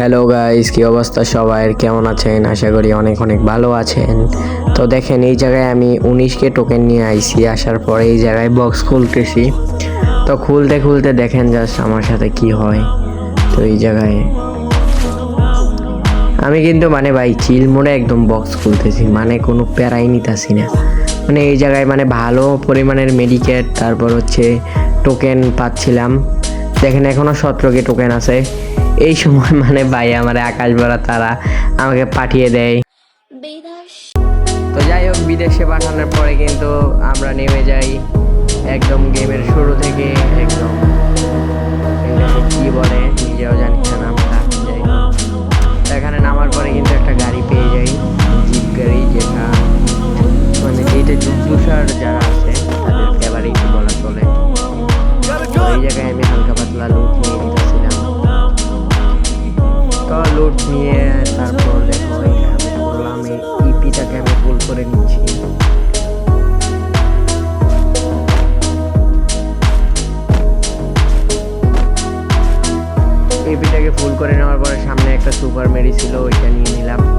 Hello guys কি অবস্থা সবাই? কেমন আছেন? আশা করি অনেক অনেক ভালো আছেন। তো দেখেন, এই জায়গায় আমি উনিশকে টোকেন নিয়ে আইছি। আসার পরে এই জায়গায় বক্স খুলতেছি। তো খুলতে খুলতে দেখেন জাস্ট আমার সাথে কি হয়। তো এই জায়গায় আমি কিন্তু মানে ভাই চিল মোড়ে একদম বক্স খুলতেছি। মানে কোনো প্যারাই নিতাছি না। মানে এই জায়গায় মানে ভালো পরিমাণের মেডিকেট তারপর হচ্ছে টোকেন পাচ্ছিলাম। দেখেন এখনও সতেরোকে টোকেন আছে। এই সময় মানে ভাই, আমার আকাশ ভরা তারা আমাকে পাঠিয়ে দেয়। তো যাই হোক, বিদেশে পাঠানোর পরে কিন্তু আমরা নেমে যাই। একদম গেমের শুরু থেকে, একদম। একটা সুপার মেডি ছিল ওইটা নিয়ে নিলাম।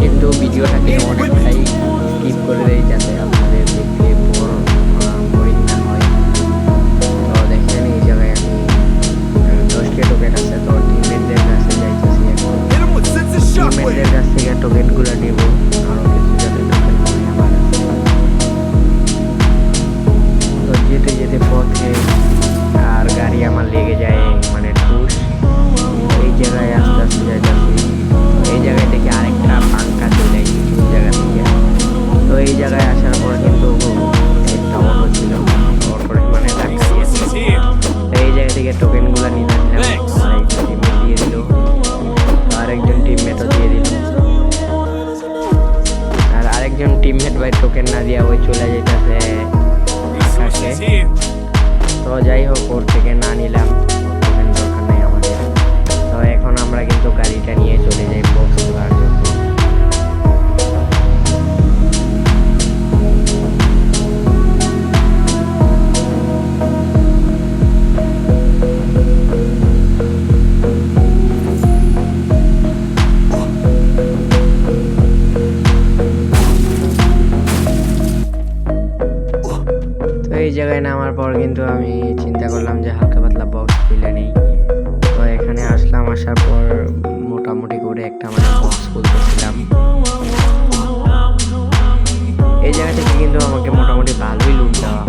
কিন্তু ভিডিওটাকে অনেকটাই স্কিপ করে দেয় যাতে আপনাদের দেখতে বোরিং না হয়। তো দেখেন এই জায়গায় আমি দশকে টোকেন আছে তো টিমমেটদের কাছে যাইতেছি এখন. টিমমেটদের কাছ থেকে টোকেনগুলো নিব আরও কিছু যাতে টোকেন আমার তো যেতে যেতে পথে আর গাড়ি আমার লেগে যায় মানে ঠুস। এই জায়গায় আস্তে আস্তে যাইতেছি এই জায়গায় আসার পর কিন্তু একটা অটো ছিল। মানে এই জায়গা থেকে টোকেনগুলো নিয়ে কিন্তু আমি চিন্তা করলাম যে হালকা পাতলা বক্স খুলে নেই। তো এখানে আসলাম, আসার পর মোটামুটি করে একটা মানে বক্স খুলতেছিলাম। এই জায়গা থেকে কিন্তু আমাকে মোটামুটি ভালোই লুট দেওয়া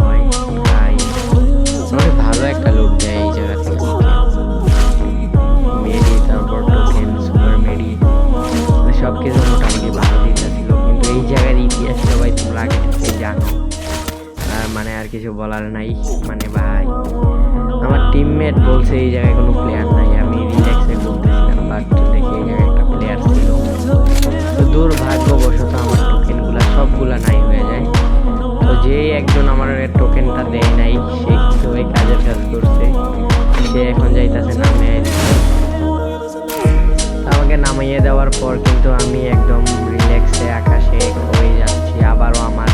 তাই মোটামুটি ভালো একটা লুট এই জায়গা থেকে। তারপর সুপার মেডি সব কিছু মোটামুটি ভালো দিতেছিল কিন্তু এই জায়গার ইতিহাস সবাই তোমরা আগে থেকেই জানো। মানে আর কিছু বলার নাই। মানে ভাই, আমার টিমমেট বলছে এই জায়গায় কোনো প্লেয়ার নাই, আমি রিল্যাক্সে বলতেছিলাম বাট দেখি এই জায়গায় একটা প্লেয়ার ছিল। তো দুর্ভাগ্যবশত আমার টোকেনগুলো সবগুলা নাই হয়ে যায়। তো যে একজন আমার টোকেনটা দেয় নাই, সে কিন্তু ওই কাজের কাজ করছে। সে এখন যাইতাছে নামে আমাকে নামিয়ে দেওয়ার পর কিন্তু আমি একদম রিল্যাক্সে আকাশে হয়ে যাচ্ছি। আবারও আমার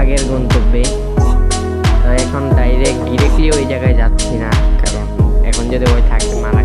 আগের গন্তব্যে তো এখন ডাইরেক্ট ডিরেক্টলি ওই জায়গায় যাচ্ছি না কারণ এখন যদি ওই থাকে মারা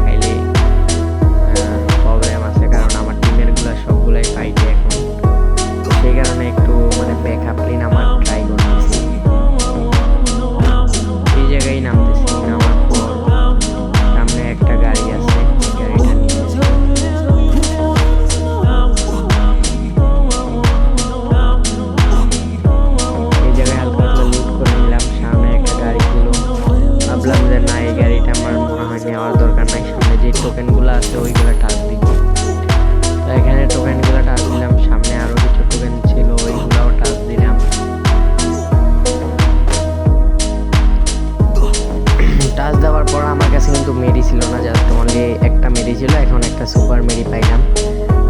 কিন্তু মেডি ছিল না জাস্ট অনলি একটা মেডি ছিল, এখন একটা সুপার মেডি পাইলাম।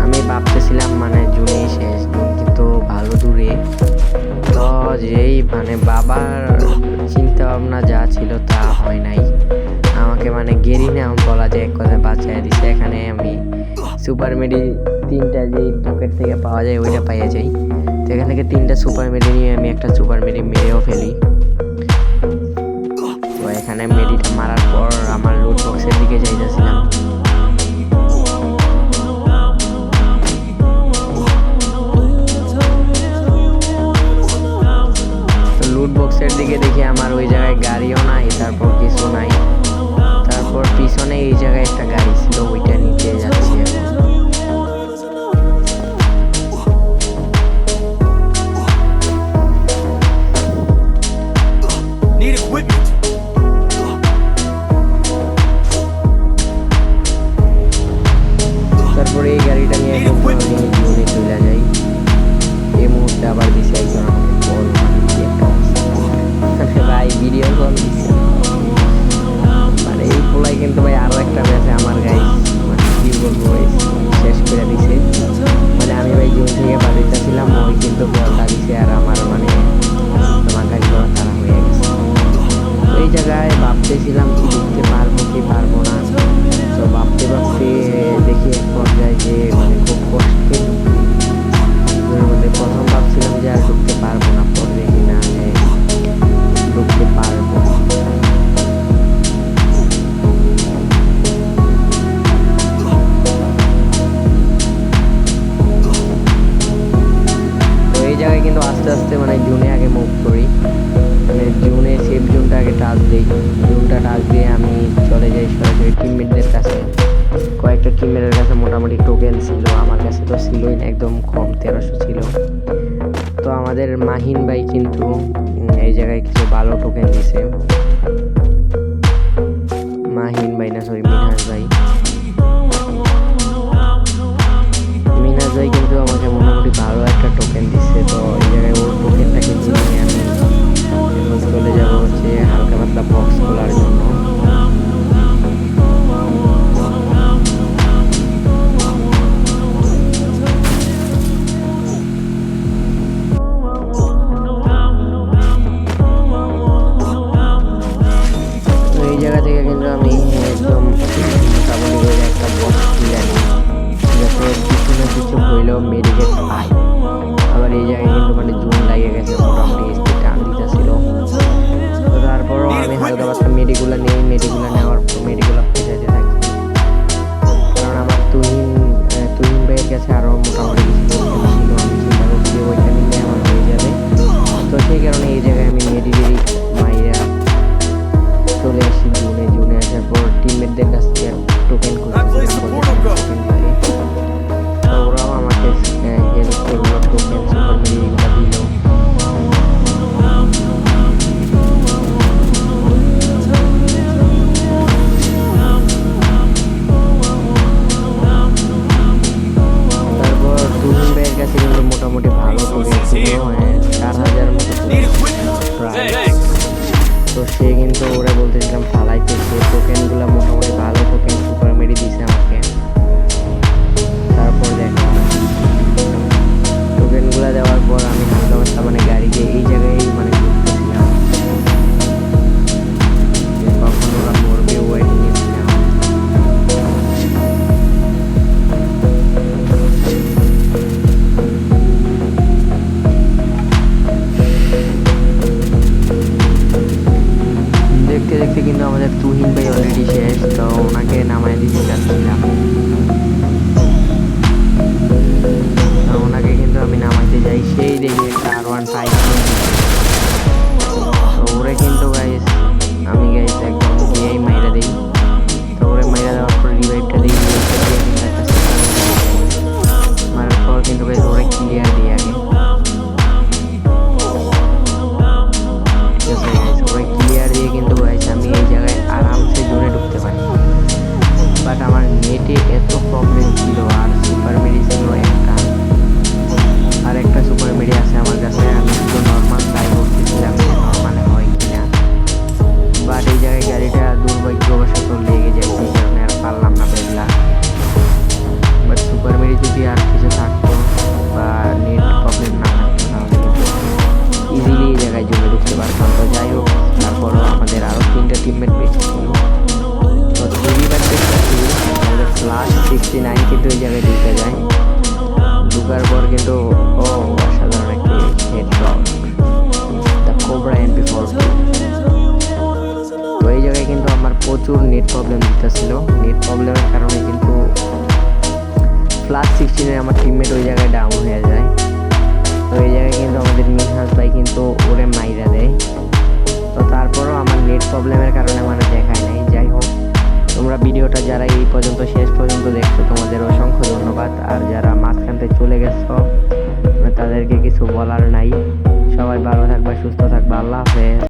আমি ভাবতেছিলাম মানে জুনে শেষ, জুন কিন্তু ভালো দূরে। তো যেই মানে বাবার চিন্তা ভাবনা যা ছিল তা হয় নাই। আমাকে মানে গেরি নাম বলা যায়, এক কথা বাঁচাই দিছে। এখানে আমি সুপার মেডি তিনটা যেই পকেট থেকে পাওয়া যায়, ওইটা পাইয়া যাই। তো এখান থেকে তিনটা সুপার মেডি নিয়ে আমি একটা সুপার মেডি মেরেও ফেলি। এখানে মেডিটা মারার পর আমার লুট বক্সের দিকে যাইতেছিলাম লুট বক্সের দিকে দেখি আমার ওই জায়গায় গাড়িও নাই, তারপর কিছু নাই। তারপর পিছনে এই জায়গায় একটা গাড়ি ছিল, ওইটা নিতে তারপরে এই গাড়িটা নিয়ে আমি চলে যাই। এই মুহূর্তে আবার দিছে একজন আমাকে কল একটা ভাই ভিডিও কল মানে এই পোলাই কিন্তু ভাই আরও একটা ম্যাচে আমার গাই মানে কি বলব শেষ করে দিছে। মানে আমি ভাই জুন থেকে বাড়িতেছিলাম ওই কিন্তু বলটা দিছে আর আমার মানে আমার গাড়ি করা খারাপ হয়ে গেছে। এই জায়গায় ভাবতেছিলাম কম তেরোশো ছিল। তো আমাদের মাহিন ভাই কিন্তু এই জায়গায় কিছু ভালো টোকেন দিছে। মাহিন ভাই না সরি মিনহাজ ভাই। মিনহাজ ভাই কিন্তু আমাকে মোটামুটি ভালো একটা টোকেন দিচ্ছে তো এই জায়গায় ওর টোকেনটাকে নিয়ে আমি চলে যাব হচ্ছে হালকা পাতলা বক্স খোলার কিছু হইলেও মেডিকেট পাই আবার এই জায়গায় কিন্তু মানে জুন লাগে গেছে, মোটামুটি স্পিড টান দিতেছিল। তো তারপরও আমি হালকা পাতলা মেডিগুলো নেই, মেডিগুলো নেওয়ার পর মেডিগুলো ফেটাতে থাকি। কারণ আমার তুহিন তুহিন ভাইয়ের কাছে আরও মোটামুটি ছিল, আমি চিন্তা করছি ওইখানে নিয়ে আমার হয়ে যাবে। তো সেই কারণে এই জায়গায় দেখতে দেখতে কিন্তু আমাদের তুহিন ভাই অলরেডি শেষ, তো ওনাকে নামায় দিতে চাচ্ছিলাম ওনাকে কিন্তু আমি নামাইতে যাই, সেই দেখি সিক্সটি নাইন কিন্তু এই জায়গায় ঢুকে যায় ঢুকার পর কিন্তু, ও, অসাধারণ একটি হেড কোবরা এমপি ফোর তো এই জায়গায় কিন্তু আমার প্রচুর নেট প্রবলেম দিতেছিল। নেট প্রবলেমের কারণে কিন্তু প্লাস সিক্সটিনে আমার টিমমেট ওই জায়গায় ডাউন হয়ে যায়। তো এই জায়গায় কিন্তু আমাদের মিনহাস ভাই কিন্তু ওরে মাইরা দেয়। তো তারপরও আমার নেট প্রবলেমের ভিডিওটা যারা এই পর্যন্ত শেষ পর্যন্ত দেখছ, তোমাদের অসংখ্য ধন্যবাদ। আর যারা মাঝখানতে চলে গেছো, তাদেরকে কিছু বলার নাই। সবাই ভালো থাকবা, সুস্থ থাকবা। আল্লাহ হাফেজ।